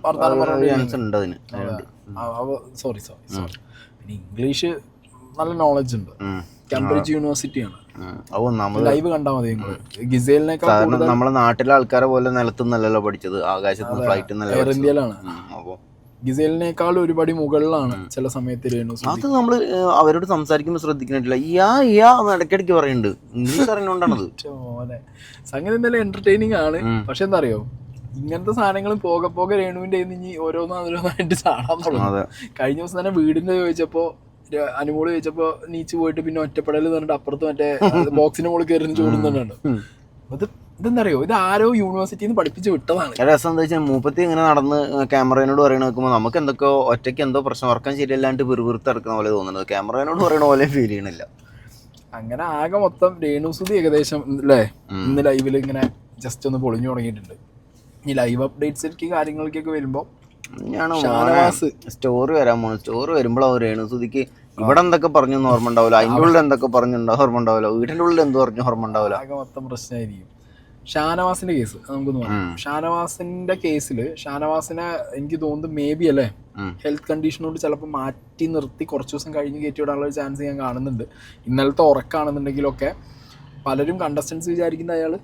വർത്താനം. സോറി സോറി സോറി പിന്നെ ഇംഗ്ലീഷ് നല്ല നോളജ് ഉണ്ട്. കാംബ്രിഡ്ജ് യൂണിവേഴ്സിറ്റിയാണ് ലൈവ് കണ്ടാൽ മതി ഗിസേലിനേക്കാൾ നമ്മളെ നാട്ടിലെ ആൾക്കാരെ പോലെ നിലത്തുനിന്നല്ലല്ലോ പഠിച്ചത്. ആകാശത്ത് ഫ്ലൈറ്റ് എയർ ഇന്ത്യയിലാണ് അപ്പൊ ഗിസേലിനേക്കാൾ ഒരുപടി മുകളിലാണ് ചില സമയത്ത് രേണു അത് നമ്മൾ അവരോട് സംസാരിക്കുമ്പോൾ ശ്രദ്ധിക്കുന്നില്ല യാ യാ എന്ന് ഇടയ്ക്കിടയ്ക്ക് പറയുന്നുണ്ട് ഇംഗ്ലീഷ് അറിഞ്ഞുകൊണ്ടാണത് സംഗീതം സംഗതി എന്തായാലും എന്റർടൈനിങ് ആണ്. പക്ഷെ എന്താ അറിയോ ഇങ്ങനത്തെ സാധനങ്ങളും പോകെ പോകെ രേണുവിന്റെ ഇനി ഓരോന്നും അതിലൊന്നായിട്ട് ചാടാൻ തുടങ്ങും. കഴിഞ്ഞ ദിവസം തന്നെ വീടിന്റെ ചോദിച്ചപ്പോ അനുമോൾ ചോദിച്ചപ്പോ നീച്ച് പോയിട്ട് പിന്നെ ഒറ്റപ്പെടൽ പറഞ്ഞിട്ട് അപ്പുറത്ത് മറ്റേ ബോക്സിന്റെ മുകളിൽ കയറി ചോടുന്നുണ്ടാണ് അത് ഇതെന്തറിയോ ഇത് ആരോ യൂണിവേഴ്സിറ്റിന്ന് പഠിപ്പിച്ച് വിട്ടതാണ്. രസം എന്താ വെച്ചാൽ മൂപ്പത്തി ഇങ്ങനെ നടന്ന് ക്യാമറയോട് പറയണ നോക്കുമ്പോൾ നമുക്ക് എന്തൊക്കെയോ ഒറ്റയ്ക്ക് എന്തോ പ്രശ്നം ഉറക്കം ശരിയല്ലാണ്ട് പിറുപിറുത്ത് നടക്കുന്ന പോലെ തോന്നുന്നത് ക്യാമറയോട് പറയണ പോലെ ഫീൽ ചെയ്യണില്ല അങ്ങനെ ആകെ മൊത്തം രേണുസുതി ഏകദേശം അല്ലേ ഇന്ന് ലൈവിൽ ഇങ്ങനെ ജസ്റ്റ് ഒന്ന് പൊളിഞ്ഞു തുടങ്ങിയിട്ടുണ്ട്. ഈ ലൈവ് അപ്ഡേറ്റ്സിലേക്ക് കാര്യങ്ങളിലേക്കൊക്കെ വരുമ്പോൾ ഷാനവാസ്. സ്റ്റോറി വരാൻ പോണു. സ്റ്റോറി വരുമ്പോഴാവും രേണുസുതിക്ക് ഇവിടെ എന്തൊക്കെ പറഞ്ഞു ഓർമ്മ ഉണ്ടാവില്ല അതിന്റെ ഉള്ളിൽ എന്തൊക്കെ പറഞ്ഞു ഓർമ്മ ഉണ്ടാവില്ല വീടിന്റെ ഉള്ളിൽ എന്ത് പറഞ്ഞു ഓർമ്മ ഉണ്ടാവില്ല ആകെ മൊത്തം പ്രശ്നമായിരിക്കും ഷാനവാസിന്റെ കേസ് നമുക്കൊന്ന് പറയാം. ഷാനവാസിന്റെ കേസിൽ ഷാനവാസിനെ എനിക്ക് തോന്നുന്നു മേ ബി അല്ലേ ഹെൽത്ത് കണ്ടീഷനോട് കൊണ്ട് ചിലപ്പോൾ മാറ്റി നിർത്തി കുറച്ച് ദിവസം കഴിഞ്ഞ് കയറ്റി വിടാനുള്ള ഒരു ചാൻസ് ഞാൻ കാണുന്നുണ്ട്. ഇന്നലത്തെ ഉറക്കാണെന്നുണ്ടെങ്കിലൊക്കെ പലരും കണ്ടസ്റ്റൻസ് വിചാരിക്കുന്ന അയാൾ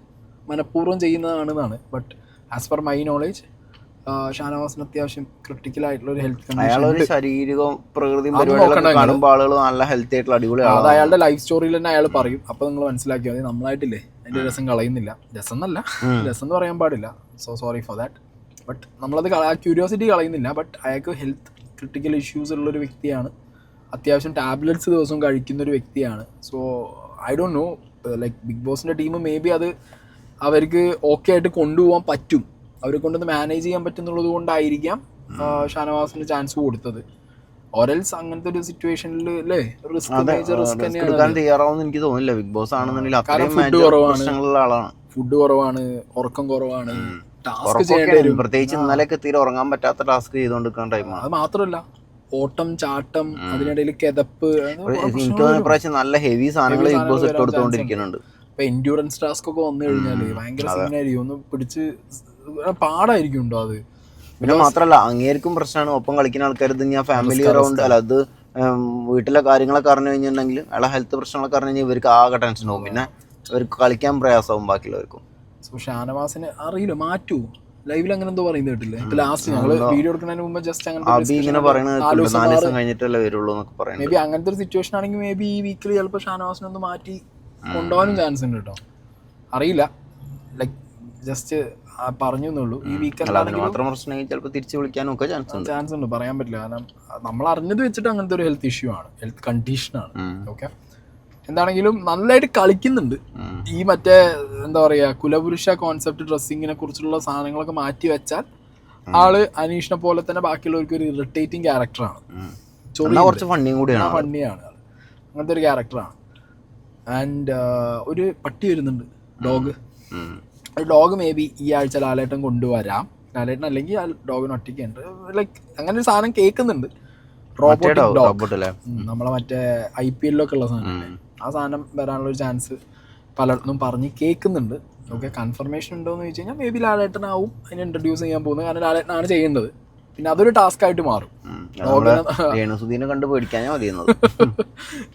മനഃപൂർവം ചെയ്യുന്നതാണെന്നാണ്. But as per my knowledge ഷാനവാസിന് അത്യാവശ്യം ക്രിട്ടിക്കൽ ആയിട്ടുള്ള ഒരു ഹെൽത്ത് കണ്ടീഷൻ ശാരീരികവും നോക്കണ്ട കാണുമ്പോൾ ആളുകൾ നല്ല ഹെൽത്തി ആയിട്ടുള്ള അടിപൊളി അത് അയാളുടെ ലൈഫ് സ്റ്റോറിയിൽ തന്നെ അയാൾ പറയും. അപ്പോൾ നിങ്ങൾ മനസ്സിലാക്കിയാൽ മതി. നമ്മളായിട്ടില്ലേ? അതിന്റെ രസം കളയുന്നില്ല. രസം എന്നല്ല രസം എന്ന് പറയാൻ പാടില്ല. So sorry for that but നമ്മളത് ക്യൂരിയോസിറ്റി കളയുന്നില്ല. ബട്ട് അയാൾക്ക് ഹെൽത്ത് ക്രിട്ടിക്കൽ ഇഷ്യൂസ് ഉള്ള ഒരു വ്യക്തിയാണ്. അത്യാവശ്യം ടാബ്ലറ്റ്സ് ദിവസവും കഴിക്കുന്ന ഒരു വ്യക്തിയാണ് so I don't know like big ബോസിന്റെ ടീം മേ ബി അത് അവർക്ക് ഓക്കെ ആയിട്ട് കൊണ്ടുപോകാൻ പറ്റും. അവരെ കൊണ്ടൊന്ന് മാനേജ് ചെയ്യാൻ പറ്റുന്നുള്ളത് കൊണ്ടായിരിക്കാം ഷാനവാസിന് ചാൻസ് കൊടുത്തത്. ഓരൽസ് അങ്ങനത്തെ ഒരു സിറ്റുവേഷനിൽ അല്ലേ റിസ്ക് എടുക്കാൻ തന്നെയാണ്. തയ്യാറാവുന്ന എനിക്ക് തോന്നില്ല ബിഗ് ബോസ് ആണെന്നുണ്ടെങ്കിൽ അത്രയും. പ്രശ്നങ്ങളുള്ള ആളാണ്. ഫുഡ് കുറവാണ് ഉറക്കം കുറവാണ് പ്രത്യേകിച്ച് ഇന്നലെയൊക്കെ തീരെ ഉറങ്ങാൻ പറ്റാത്ത ടാസ്ക് ചെയ്തുകൊണ്ടിരിക്കുന്ന ടൈമാണ് അത് മാത്രമല്ല ഓട്ടം ചാട്ടം അതിനിടയിൽ കിതപ്പ് എനിക്ക്. ഇപ്രാവശ്യം നല്ല ഹെവി സാധനങ്ങൾ ബിഗ് ബോസ് ഇട്ട് കൊടുത്തുകൊണ്ടിരിക്കുന്നുണ്ട് ഇപ്പൊ എൻഡ്യൂറൻസ് ടാസ്ക് ഒക്കെ വന്നു കഴിഞ്ഞാൽ ഭയങ്കര സീനായിരിക്കും ഒന്ന് പിടിച്ച് പാടായിരിക്കും ഉണ്ടോ അത്? പിന്നെ മാത്രല്ല അങ്ങേർക്കും പ്രശ്നമാണ് ഒപ്പം കളിക്കുന്ന ആൾക്കാർ ഇത് ഞാൻ ഫാമിലി അറൗണ്ട് അല്ല അത് വീട്ടിലെ കാര്യങ്ങളൊക്കെ അറിഞ്ഞു കഴിഞ്ഞിട്ടുണ്ടെങ്കിൽ അയാളെ ഹെൽത്ത് പ്രശ്നങ്ങളൊക്കെ അറിഞ്ഞു കഴിഞ്ഞാൽ ഇവർക്ക് ആകെ ടെൻഷൻ ആവും. പിന്നെ ഇവർക്ക് കളിക്കാൻ പ്രയാസമാവും ബാക്കിയുള്ളവർക്കും. സോ ഷാനവാസിന് അറിയില്ല മാറ്റൂ. ലൈവിൽ അങ്ങനെ എന്തോ പറയുന്നത് കേട്ടില്ലേ? ലാസ്റ്റ് ഞങ്ങൾ വീഡിയോ എടുക്കുന്നതിന് മുമ്പ് ജസ്റ്റ് അങ്ങനെ മേ ബി അങ്ങനത്തെ ഒരു സിറ്റുവേഷൻ ആണെങ്കിൽ മേ ബി ഈ വീക്കിൽ ചിലപ്പോൾ ഷാനവാസിനെ ഒന്ന് മാറ്റി കൊണ്ടുപോകാനും ചാൻസ് ഉണ്ട് കേട്ടോ. അറിയില്ല. ലൈക്ക് ജസ്റ്റ് പറഞ്ഞു എന്നുള്ളൂ ഈ വീക്കെൻഡ് മാത്രം പ്രശ്നമെങ്കിൽ ചിലപ്പോൾ തിരിച്ചു വിളിക്കാനും ഒക്കെ ചാൻസ് ഉണ്ട്. ചാൻസ് ഉണ്ട് പറയാൻ പറ്റില്ല. കാരണം നമ്മൾ അറിഞ്ഞത് വെച്ചിട്ട് അങ്ങനത്തെ ഒരു ഹെൽത്ത് ഇഷ്യൂ ആണ്. ഹെൽത്ത് കണ്ടീഷനാണ് ആണ്. ഓക്കെ എന്താണെങ്കിലും നന്നായിട്ട് കളിക്കുന്നുണ്ട്. ഈ മറ്റേ എന്താ പറയാ കുലപുരുഷ കോൺസെപ്റ്റ് ഡ്രസ്സിങ്ങിനെ കുറിച്ചുള്ള സാധനങ്ങളൊക്കെ മാറ്റി വെച്ചാൽ ആൾ അനീഷിനെ പോലെ തന്നെ ബാക്കിയുള്ളവർക്ക് ഒരു ഇറിറ്റേറ്റിംഗ് ക്യാരക്ടറാണ് കുറച്ച് ഫണ്ണിയും കൂടിയാണ്. ഫണ്ണിയാണ് അങ്ങനത്തെ ഒരു ക്യാരക്ടറാണ് ആൻഡ് ഒരു പട്ടി വരുന്നുണ്ട്. ഡോഗ് ഡോഗ് മേ ബി ഈ ആഴ്ച ലാലേട്ടൻ കൊണ്ടുവരാം. ലാലേട്ടൻ അല്ലെങ്കിൽ ആ ഡോഗിന് ഒറ്റയ്ക്കുണ്ട്. ലൈക്ക് അങ്ങനെ ഒരു സാധനം കേൾക്കുന്നുണ്ട്. റോബോട്ടിക് ഡോഗ് നമ്മളെ മറ്റേ ഐ പി എല്ലിലൊക്കെ ഉള്ള സാധനം ആ സാധനം വരാനുള്ള ഒരു ചാൻസ് പലയിടത്തും പറഞ്ഞ് കേൾക്കുന്നുണ്ട്. ഓക്കെ കൺഫർമേഷൻ ഉണ്ടോ എന്ന് ചോദിച്ചു കഴിഞ്ഞാൽ മേ ബി ലാലേട്ടനാവും അതിനെ ഇൻട്രൊഡ്യൂസ് ചെയ്യാൻ പോകുന്നത്. കാരണം ലാലേട്ടനാണ് ചെയ്യേണ്ടത് പിന്നെ അതൊരു ടാസ്ക് ആയിട്ട് മാറും. കണ്ട് പേടിക്കാനേ മതിയെന്നത്.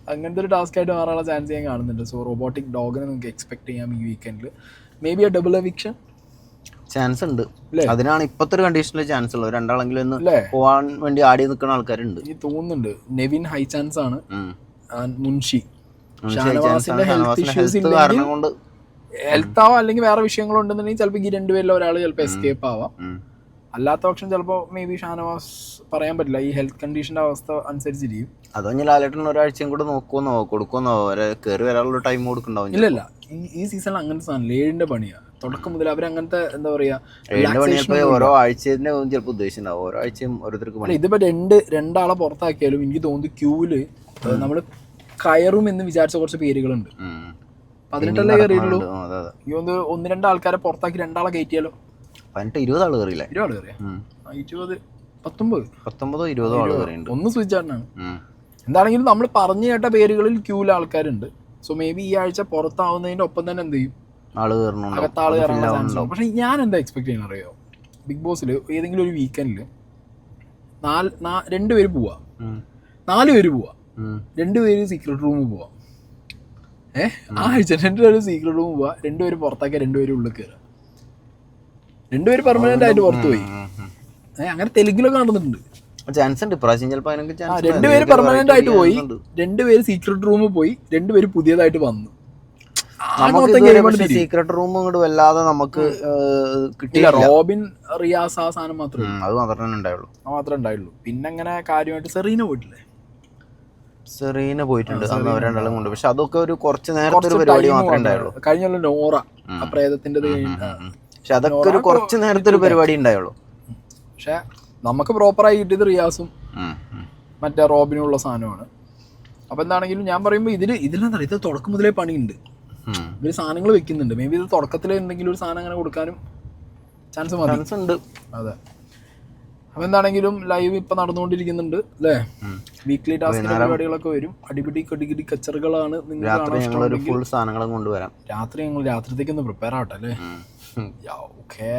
അങ്ങനത്തെ ഒരു ടാസ്ക് ആയിട്ട് മാറാനുള്ള ചാൻസ് ഞാൻ കാണുന്നുണ്ട്. സോ റോബോട്ടിക് ഡോഗിനെ നിങ്ങൾക്ക് എക്സ്പെക്ട് ചെയ്യാം ഈ വീക്കെൻഡിൽ may be a double eviction chance ഉണ്ട്? അതിനാണ് ഇപ്പത്തെ ഒരു കണ്ടീഷനിൽ ചാൻസ് ഉള്ളത്. രണ്ടാളെങ്കിലും ഒന്ന്? പോവാൻ വേണ്ടി ആടി നിൽക്കുന്ന ആൾക്കാരുണ്ട്. എനിക്ക് തോന്നുന്നുണ്ട്. നെവിൻ ഹൈ ചാൻസ് ആണ്. മുൻഷി. ഷാനവാസിന്റെ ഹെൽത്ത് ഇഷ്യൂസ് health കാരണം കൊണ്ട് ഹെൽത്ത് ആവാം അല്ലെങ്കിൽ വേറെ വിഷയങ്ങളുണ്ടെന്നുണ്ടെങ്കിൽ ചിലപ്പോൾ ഈ രണ്ടുപേരിൽ ഒരാൾ ചിലപ്പോൾ എസ്കേപ്പ് ആവാം. അല്ലാത്ത പക്ഷം ചിലപ്പോൾ മേ ബി ഷാനവാസ് പറയാൻ പറ്റില്ല. ഈ ഹെൽത്ത് കണ്ടീഷന്റെ അവസ്ഥ അനുസരിച്ചിരിക്കും. അതോ ഞാൻ ലാലേട്ടൻ ഒരാഴ്ചയും കൂടെ നോക്കുമെന്നോ കൊടുക്കുമെന്നോ കയറി വരാനുള്ള ടൈം കൊടുക്കണ്ടാവും ഇല്ല ഈ ഈ സീസണിൽ അങ്ങനത്തെ സാധനം ഏഴിന്റെ പണിയാണ് തുടക്കം മുതൽ അവർ അങ്ങനത്തെ എന്താ പറയാ ഒന്നും ഓരോ ആഴ്ചന്റെ ചിലപ്പോൾ ഉദ്ദേശിച്ചിട്ടുണ്ടാവും. ഓരോ ആഴ്ചയും ഓരോരുത്തർക്ക് ഇതിപ്പോ രണ്ട് രണ്ടാളെ പുറത്താക്കിയാലും എനിക്ക് തോന്നുന്നു ക്യൂവിൽ നമ്മൾ കയറും എന്ന് വിചാരിച്ച കുറച്ച് പേരുകളുണ്ട്. പതിനെട്ടല്ലേ കയറിയുള്ളൂ തോന്നുന്നു ഒന്ന് രണ്ട് ആൾക്കാരെ പുറത്താക്കി രണ്ടാളെ കയറ്റിയാലോ? പതിനെട്ട് ഇരുപത് ആൾ കയറിയില്ലേ ഇരുപത് ആൾ. ഇരുപത് പത്തൊമ്പത്. പത്തൊമ്പതോ ഇരുപതോ ആൾ കയറിയുണ്ട് ഒന്ന് സ്വിച്ച് ആണ് എന്താണെങ്കിലും നമ്മൾ പറഞ്ഞു കേട്ട പേരുകളിൽ ക്യൂവിൽ ആൾക്കാരുണ്ട്. സോ മേ ബി ഈ ആഴ്ച പുറത്താവുന്നതിന്റെ ഒപ്പം തന്നെ എന്ത് ചെയ്യും? അകത്താൾ കയറാനുള്ള ചാൻസ് ഉണ്ട് പക്ഷെ ഞാൻ എന്താ എക്സ്പെക്ട് ചെയ്യണം അറിയോ ബിഗ് ബോസിൽ ഏതെങ്കിലും ഒരു വീക്കെൻഡിൽ നാല് രണ്ടുപേര് രണ്ട് പേര് പോവാ. നാല് പേര് പോവാ. രണ്ടുപേര് സീക്രട്ട് റൂമിൽ പോവാ. ഏഹ് ആ ആഴ്ച രണ്ട് പേര് സീക്രട്ട് റൂമിൽ പോവാ രണ്ടുപേര് പുറത്താക്കി രണ്ടുപേരും ഉള്ളിൽ കയറുക രണ്ടുപേര് പെർമനന്റ് ആയിട്ട് പുറത്തുപോയി. ഏഹ് അങ്ങനെ തെലുങ്കിലൊക്കെ നടന്നിട്ടുണ്ട്. ചാൻസ് ഉണ്ട് ഇപ്രാവശ്യം ചിലപ്പോ അതിനൊക്കെ ചാൻസ് രണ്ടുപേര് പെർമനന്റ് ആയിട്ട് പോയി. രണ്ടുപേര് സീക്രട്ട് റൂമിൽ പോയി. രണ്ടുപേര് പുതിയതായിട്ട് വന്നു. നമുക്ക് സീക്രട്ട് റൂം ഇങ്ങോട്ട് വല്ലാതെ നമുക്ക് കിട്ടിയില്ല റോബിൻ റിയാസ് ആ സാധനം മാത്രമേ അത് മാത്രമേ ഉണ്ടായുള്ളൂ. ആ മാത്രമേ ഉണ്ടായുള്ളൂ. പിന്നെ അങ്ങനെ കാര്യമായിട്ട് സെറീന പോയിട്ടില്ലേ? സെറീന പോയിട്ടുണ്ട്. അന്ന് രണ്ടാളും കൊണ്ട്. പക്ഷെ അതൊക്കെ ഒരു കുറച്ച് നേരത്തെ ഒരു പരിപാടി മാത്രമേ ഉണ്ടായുള്ളൂ. കഴിഞ്ഞുള്ള കഴിഞ്ഞ നോറ പ്രേതത്തിന്റെ പക്ഷെ അതൊക്കെ ഒരു കുറച്ച് നേരത്തെ ഒരു പരിപാടി ഉണ്ടായുള്ളൂ. പക്ഷെ നമുക്ക് പ്രോപ്പറായി കിട്ടിയത് റിയാസും. മറ്റേ റോബിനും ഉള്ള സാധനമാണ്. അപ്പൊ എന്താണെങ്കിലും ഞാൻ പറയുമ്പോൾ ഇതിൽ ഇതിലെന്താ ഇത് തുടക്കം മുതലേ പണിയുണ്ട്. ഇവർ സാധനങ്ങൾ വെക്കുന്നുണ്ട്. മേ ബി ഇത് തുടക്കത്തിലെ എന്തെങ്കിലും ഒരു സാധനം അങ്ങനെ കൊടുക്കാനും ചാൻസ് ചാൻസ് ഉണ്ട്. അതെ. അപ്പൊ എന്താണെങ്കിലും ലൈവ് ഇപ്പൊ നടന്നുകൊണ്ടിരിക്കുന്നുണ്ട് അല്ലേ? വീക്ക്ലി ടാസ്ക് പരിപാടികളൊക്കെ വരും. അടിപിടി കടികിടി കച്ചറുകളാണ് നിങ്ങൾ ഫുൾ സാധനങ്ങളും കൊണ്ടുവരാം. രാത്രി ഞങ്ങൾ രാത്രിത്തേക്ക് ഒന്ന് പ്രിപ്പയർ ആവട്ടെ അല്ലേ? ഓക്കെ